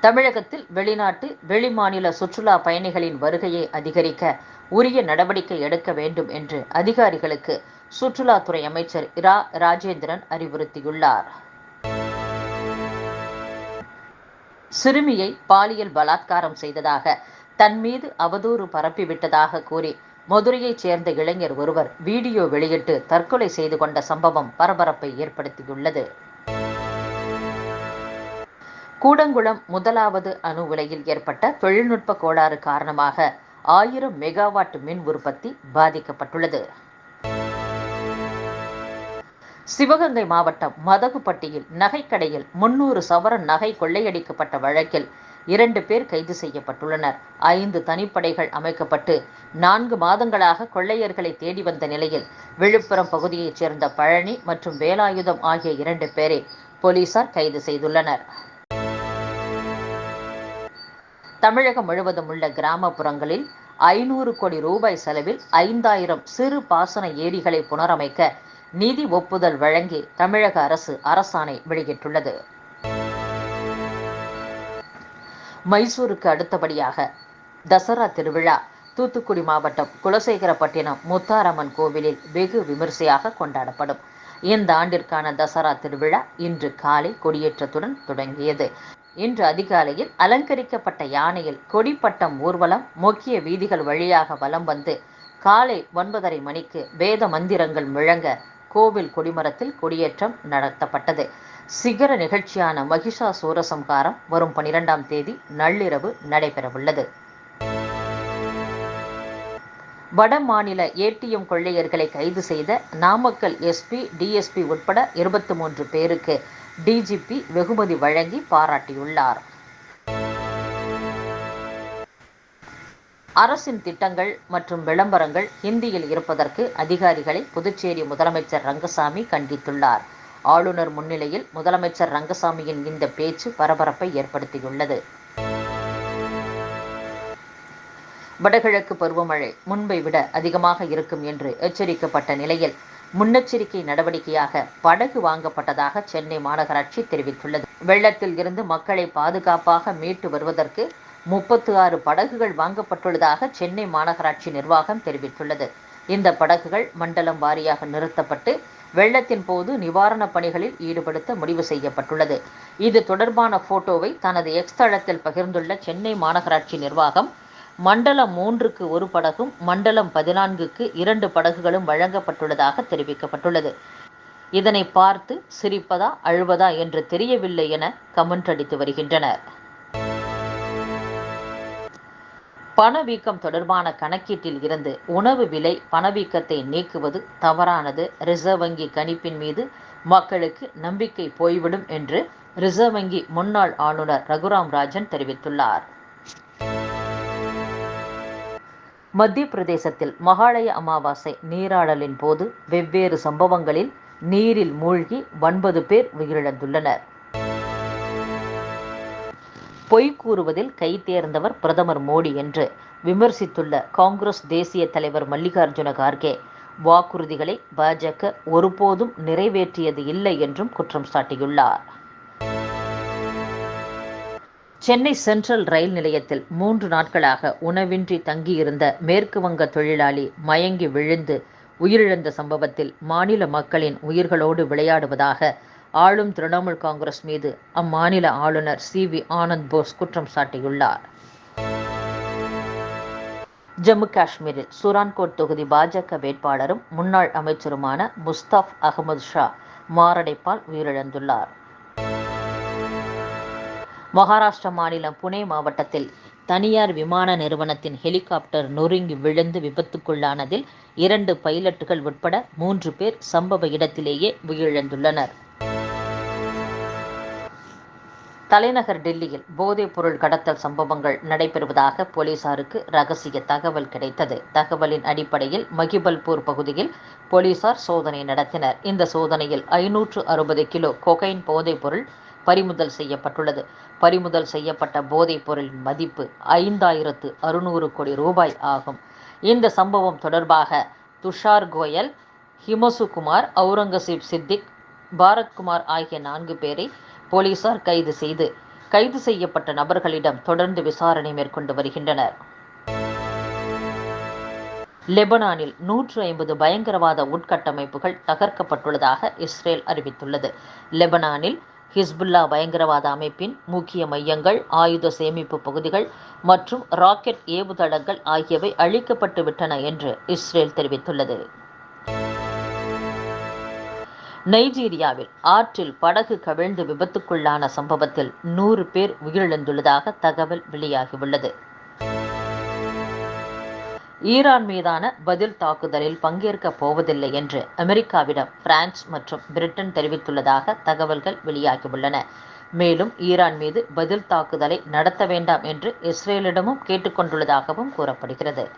தமிழகத்தில் வெளிநாட்டு வெளிமாநில சுற்றுலா பயணிகளின் வருகையை அதிகரிக்க உரிய நடவடிக்கை எடுக்க வேண்டும் என்று அதிகாரிகளுக்கு சுற்றுலாத்துறை அமைச்சர் இரா. ராஜேந்திரன் அறிவுறுத்தியுள்ளார். சிறுமியை பாலியல் பலாத்காரம் செய்ததாக தன் மீது அவதூறு பரப்பிவிட்டதாக கூறி மதுரையைச் சேர்ந்த இளைஞர் ஒருவர் வீடியோ வெளியிட்டு தற்கொலை செய்து கொண்ட சம்பவம் பரபரப்பை ஏற்படுத்தியுள்ளது. கூடங்குளம் முதலாவது அணு உலையில் ஏற்பட்ட தொழில்நுட்ப கோளாறு காரணமாக ஆயிரம் மெகாவாட் மின் உற்பத்தி பாதிக்கப்பட்டுள்ளது. சிவகங்கை மாவட்டம் மதகுப்பட்டியில் நகைக்கடையில் முன்னூறு சவரன் நகை கொள்ளையடிக்கப்பட்ட வழக்கில் இரண்டு பேர் கைது செய்யப்பட்டுள்ளனர். ஐந்து தனிப்படைகள் அமைக்கப்பட்டு நான்கு மாதங்களாக கொள்ளையர்களை தேடி வந்த நிலையில் விழுப்புரம் பகுதியைச் சேர்ந்த பழனி மற்றும் வேலாயுதம் ஆகிய இரண்டு பேரை போலீசார் கைது செய்துள்ளனர். தமிழகம் முழுவதும் உள்ள கிராமப்புறங்களில் ஐநூறு கோடி ரூபாய் செலவில் ஐந்தாயிரம் சிறு பாசன ஏரிகளை புனரமைக்க நிதி ஒப்புதல் வழங்கி தமிழக அரசு அரசாணை வெளியிட்டுள்ளது. மைசூருக்கு அடுத்தபடியாக தசரா திருவிழா தூத்துக்குடி மாவட்டம் குலசேகரப்பட்டினம் முத்தாரம்மன் கோவிலில் வெகு விமரிசையாக கொண்டாடப்படும். இந்த ஆண்டிற்கான தசரா திருவிழா இன்று காலை கொடியேற்றத்துடன் தொடங்கியது. இன்று அதிகாலையில் அலங்கரிக்கப்பட்ட யானையில் கொடிப்பட்டம் ஊர்வலம் முக்கிய வீதிகள் வழியாக வலம் வந்து காலை ஒன்பதரை மணிக்கு வேத மந்திரங்கள் முழங்க கோவில் கொடிமரத்தில் கொடியேற்றம் நடத்தப்பட்டது. சிகர நிகழ்ச்சியான மகிஷா சூரசம்ஹாரம் வரும் பனிரெண்டாம் தேதி நள்ளிரவு நடைபெறவுள்ளது. வட மாநில ஏடிஎம் கொள்ளையர்களை கைது செய்த நாமக்கல் எஸ்பி டிஎஸ்பி உட்பட இருபத்தி மூன்று பேருக்கு டிஜிபி வெகுமதி வழங்கி பாராட்டியுள்ளார். அரசின் திட்டங்கள் மற்றும் விளம்பரங்கள் ஹிந்தியில் இருப்பதற்கு அதிகாரிகளை புதுச்சேரி முதலமைச்சர் ரங்கசாமி கண்டித்துள்ளார். ஆளுநர் முன்னிலையில் முதலமைச்சர் ரங்கசாமியின் இந்த பேச்சு பரபரப்பை ஏற்படுத்தியுள்ளது. வடகிழக்கு பருவமழை முன்பை விட அதிகமாக இருக்கும் என்று எச்சரிக்கப்பட்ட நிலையில் முன்னெச்சரிக்கை நடவடிக்கையாக படகு வாங்கப்பட்டதாக சென்னை மாநகராட்சி தெரிவித்துள்ளது. வெள்ளத்தில் இருந்து மக்களை பாதுகாப்பாக மீட்டு வருவதற்கு முப்பத்து ஆறு படகுகள் வாங்கப்பட்டுள்ளதாக சென்னை மாநகராட்சி நிர்வாகம் தெரிவித்துள்ளது. இந்த படகுகள் மண்டலம் வாரியாக நிறுத்தப்பட்டு வெள்ளத்தின் போது நிவாரணப் பணிகளில் ஈடுபடுத்த முடிவு செய்யப்பட்டுள்ளது. இது தொடர்பான போட்டோவை தனது எக்ஸ் தளத்தில் பகிர்ந்துள்ள சென்னை மாநகராட்சி நிர்வாகம் மண்டலம் மூன்றுக்கு ஒரு படகும் மண்டலம் பதினான்குக்கு இரண்டு படகுகளும் வழங்கப்பட்டுள்ளதாக தெரிவிக்கப்பட்டுள்ளது. இதனை பார்த்து சிரிப்பதா அழுவதா என்று தெரியவில்லை என கமெண்ட் அடித்து வருகின்றனர். பணவீக்கம் தொடர்பான கணக்கீட்டில் இருந்து உணவு விலை பணவீக்கத்தை நீக்குவது தவறானது. ரிசர்வ் வங்கி கணிப்பின் மீது மக்களுக்கு நம்பிக்கை போய்விடும் என்று ரிசர்வ் வங்கி முன்னாள் ஆளுநர் ரகுராம் ராஜன் தெரிவித்துள்ளார். மத்திய பிரதேசத்தில் மகாலய அமாவாசை நீராடலின் போது வெவ்வேறு சம்பவங்களில் நீரில் மூழ்கி ஒன்பது பேர் உயிரிழந்துள்ளனர். பொய் கூறுவதில் கை தேர்ந்தவர் பிரதமர் மோடி என்று விமர்சித்துள்ள காங்கிரஸ் தேசிய தலைவர் மல்லிகார்ஜுன கார்கே வாக்குறுதிகளை பாஜக ஒருபோதும் நிறைவேற்றியது இல்லை என்றும் குற்றம் சாட்டியுள்ளார். சென்னை சென்ட்ரல் ரயில் நிலையத்தில் மூன்று நாட்களாக உணவின்றி தங்கியிருந்த மேற்கு வங்க தொழிலாளி மயங்கி விழுந்து உயிரிழந்த சம்பவத்தில் மாநில மக்களின் உயிர்களோடு விளையாடுவதாக ஆளும் திரிணாமுல் காங்கிரஸ் மீது அம்மாநில ஆளுநர் சி வி ஆனந்த் போஸ் குற்றம் சாட்டியுள்ளார். ஜம்மு காஷ்மீரில் சூரான்கோட் தொகுதி பாஜக வேட்பாளரும் முன்னாள் அமைச்சருமான முஸ்தாப் அகமது ஷா மாரடைப்பால் உயிரிழந்துள்ளார். மகாராஷ்டிரா மாநிலம் புனே மாவட்டத்தில் தனியார் விமான நிறுவனத்தின் ஹெலிகாப்டர் நொறுங்கி விழுந்து விபத்துக்குள்ளானதில் இரண்டு பைலட்டுகள் உட்பட மூன்று பேர் சம்பவ இடத்திலேயே உயிரிழந்துள்ளனர். தலைநகர் டெல்லியில் போதைப் பொருள் கடத்தல் சம்பவங்கள் நடைபெறுவதாக போலீசாருக்கு ரகசிய தகவல் கிடைத்தது. தகவலின் அடிப்படையில் மகிபல்பூர் பகுதியில் போலீசார் சோதனை நடத்தினர். இந்த சோதனையில் ஐநூற்று அறுபது கிலோ கொகைன் போதைப் பொருள் பறிமுதல் செய்யப்பட்டுள்ளது. பறிமுதல் செய்யப்பட்ட போதைப் பொருளின் மதிப்பு ஐந்தாயிரத்து அறுநூறு கோடி ரூபாய் ஆகும். இந்த சம்பவம் தொடர்பாக துஷார் கோயல் ஹிமசுகுமார் அவுரங்கசீப் சித்திக் பாரத்குமார் ஆகிய நான்கு பேரை போலீசார் கைது செய்து கைது செய்யப்பட்ட நபர்களிடம் தொடர்ந்து விசாரணை மேற்கொண்டு வருகின்றனர். லெபனானில் நூற்று ஐம்பது பயங்கரவாத உட்கட்டமைப்புகள் தகர்க்கப்பட்டுள்ளதாக இஸ்ரேல் அறிவித்துள்ளது. லெபனானில் ஹிஸ்புல்லா பயங்கரவாத அமைப்பின் முக்கிய மையங்கள் ஆயுத சேமிப்பு பகுதிகள் மற்றும் ராக்கெட் ஏவுதளங்கள் ஆகியவை அழிக்கப்பட்டு விட்டன என்று இஸ்ரேல் தெரிவித்துள்ளது. நைஜீரியாவில் ஆற்றில் படகு கவிழ்ந்து விபத்துக்குள்ளான சம்பவத்தில் நூறு பேர் உயிரிழந்துள்ளதாக தகவல் வெளியாகியுள்ளது. ஈரான் மீதான பதில் தாக்குதலில் பங்கேற்கப் போவதில்லை என்று அமெரிக்காவிடம் பிரான்ஸ் மற்றும் பிரிட்டன் தெரிவித்துள்ளதாக தகவல்கள் வெளியாகியுள்ளன. மேலும் ஈரான் மீது பதில் தாக்குதலை நடத்த வேண்டாம் என்று இஸ்ரேலிடமும் கேட்டுக்கொண்டுள்ளதாகவும் கூறப்படுகிறது.